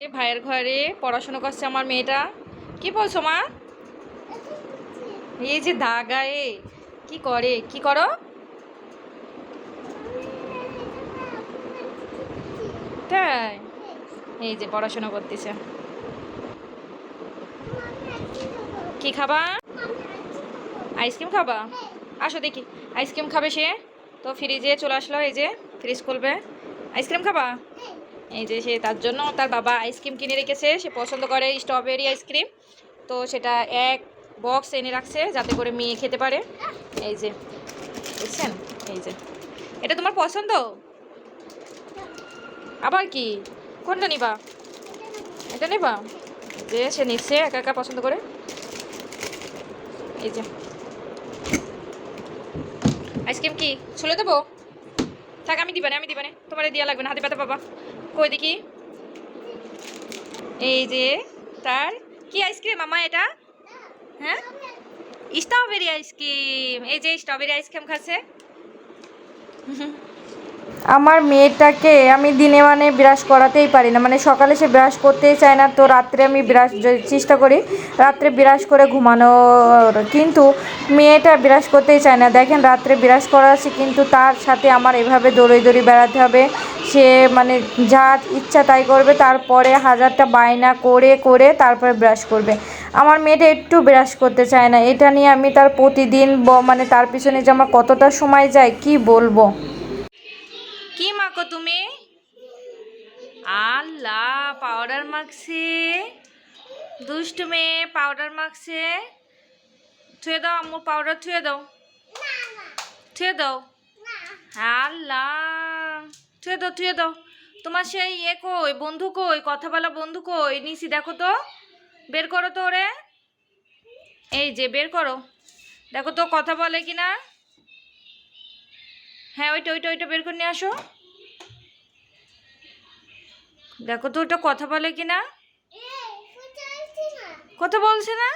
ভাইয়ের ঘরে পড়াশোনা করছে আমার মেয়েটা। কি বলছো মা? এই যে দাগায়ে কি করে? কি করো? তাই? এই যে পড়াশোনা করতেছে। কি খাবা? আইসক্রিম খাবা? আসো দেখি, আইসক্রিম খাবে সে? তো ফ্রিজে চলে আসলো, এই যে ফ্রিজ খুলবে। আইসক্রিম খাবা? এই যে সে তার জন্য তার বাবা আইসক্রিম কিনে রেখেছে, সে পছন্দ করে স্ট্রবেরি আইসক্রিম তো সেটা এক বক্স এনে রাখছে যাতে করে মেয়ে খেতে পারে। এই যে, বুঝছেন? এই যে। এটা তোমার পছন্দ? আবার কি? কোনটা নিবা? এটা নেবা? যে সে নিচ্ছে, একা একা পছন্দ করে। এই যে। আইসক্রিম কি? ছুলে দেবো? থাক, আমি দিবানে আমি দিবানে। তোমার দেওয়া লাগবে না, হাতে পাতা বাবা কই দেখি? এই যে তার কি আইসক্রিম মামা এটা? হ্যাঁ? Strawberry ice cream. এই যে স্ট্রবেরি আইসক্রিম খাচ্ছে। আমার মেয়েটাকে আমি দিনে মানে ব্রাশ করাতেই পারি না। মানে সকালে সে ব্রাশ করতেই চায় না, তো রাত্রে আমি ব্রাশ চেষ্টা করি রাত্রে ব্রাশ করে ঘুমানোর। কিন্তু মেয়েটা ব্রাশ করতেই চায় না। দেখেন রাত্রে ব্রাশ করা আছে, কিন্তু তার সাথে আমার এভাবে দৌড়ে দৌড়ে বেড়াতে হবে। সে মানে যা ইচ্ছা তাই করবে তারপরে হাজারটা বায়না করে করে তারপরে ব্রাশ করবে। আমার মেয়েটা একটু ব্রাশ করতে চায় না এটা নিয়ে আমি তার প্রতিদিন ব- মানে তার পিছনে যে আমার কতটা সময় যায় কি বলব? কি মাখো তুমি? আল্লাহ পাউডার মাখছে। দুষ্টু মেয়ে পাউডার মাখছে। থুয়ে দাও আম্মুর পাউডার থুয়ে দাও। থুয়ে দাও। আল্লাহ। থুয়ে দাও থুয়ে দাও তোমার সেই ইয়ে কই, বন্ধু কই কথা বলা বন্ধু কই? নিচি দেখো তো। বের করো তো ওরে। এই যে, বের করো। দেখো তো কথা বলে কি না হ্যাঁ ওইটা ওইটা ওইটা বের করে নিয়ে আসো। দেখো তো ওটা কথা বলে কি না কথা বলছে না?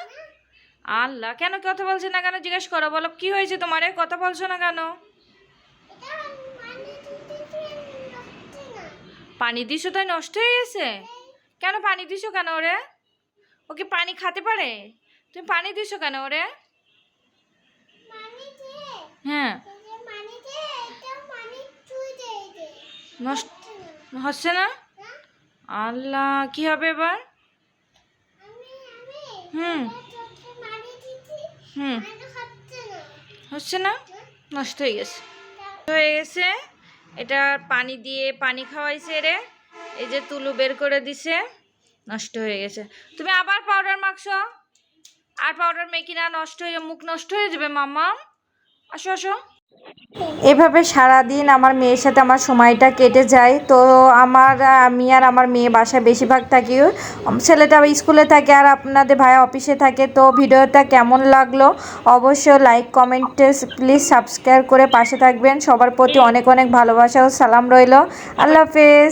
আল্লাহ, কেন কথা বলছে না কেন? জিজ্ঞেস করো, বলো, কি হয়েছে তোমারে? কথা বলছো না কেন? পানি দিছো তাই নষ্ট হয়ে গেছে? কেন পানি দিছো কেন ওরে? ওকে পানি খাতে পারে? তুমি পানি দিছো কেন ওরে? হ্যাঁ। নষ্ট হচ্ছে না। আল্লাহ কি হবে এবার? হুম। হুম। হচ্ছে না। নষ্ট হয়ে গেছে। হয়ে গেছে। এটা পানি দিয়ে পানি খাওয়াইছে রে। এই যে তুলু বের করে দিছে, নষ্ট হয়ে গেছে। তুমি আবার পাউডার মাখছো? আর পাউডার মেকি না নষ্ট হয়ে, মুখ নষ্ট হয়ে যাবে মাম্মা আসো আসো। এভাবে সারাদিন আমার মেয়ের সাথে আমার সময়টা কেটে যায়। তো আমার, আমি আর আমার মেয়ে বাসায় বেশিরভাগ থাকি। ছেলেটা স্কুলে থাকে আর আপনাদের ভাই অফিসে থাকে। তো ভিডিওটা কেমন লাগল অবশ্যই লাইক কমেন্টে প্লিজ সাবস্ক্রাইব করে পাশে থাকবেন। সবার প্রতি অনেক অনেক ভালোবাসা ও সালাম রইল। আল্লাহ হাফেজ।